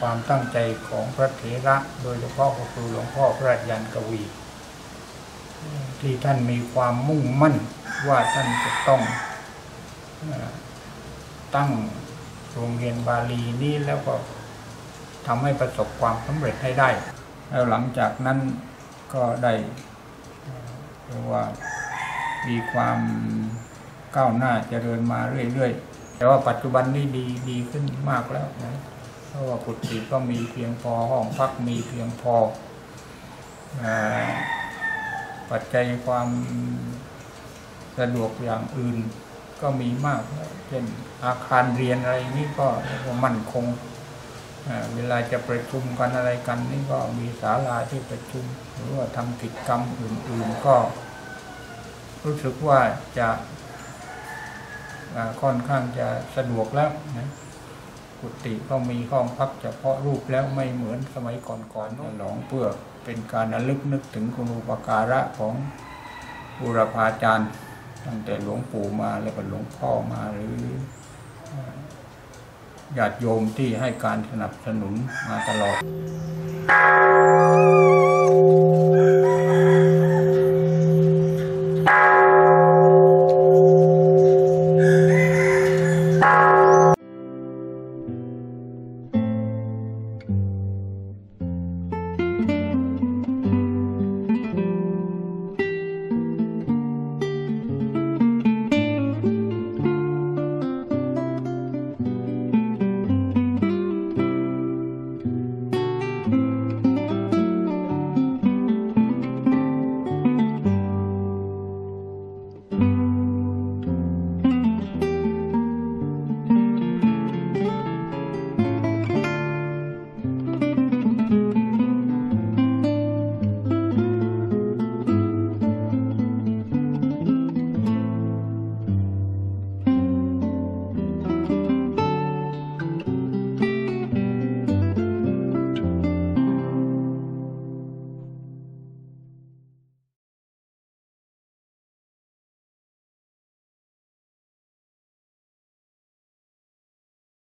ความตั้งใจของพระเถระโดยเฉพาะก็คือหลวงพ่อพระราชยันกวี ที่ท่านมีความมุ่งมั่นว่าท่านจะต้องตั้งโรงเรียนบาลีนี้แล้วก็ทำให้ประสบความสำเร็จให้ได้ แล้วหลังจากนั้นก็ได้เอ่อเรียกว่ามีความก้าวหน้าเจริญมาเรื่อยๆ แต่ว่าปัจจุบันนี้ดีดีขึ้นมากแล้วนะ เพราะว่ากุฏิก็มีเพียงพอห้องพักมีเพียงพออปัจจัยความสะดวกอย่างอื่นก็มีมากเช่นอาคารเรียนอะไรนี่ก็มั่นคงเวลาจะประชุมกันอะไรกันนี่ก็มีศาลาที่ประชุม หรือว่าทำกิจกรรมอื่น ๆ ก็ รู้สึกว่าจะค่อนข้างจะสะดวกแล้วนะ กุฏิก็มีห้องพักเฉพาะรูปแล้วไม่เหมือนสมัยก่อนๆฉลองเพื่อเป็นการระลึกนึกถึงคุณอุปการะของบุรพาจารย์ ตั้งแต่หลวงปู่มาแล้วก็หลวงพ่อมาหรือญาติโยมที่ให้การสนับสนุนมาตลอด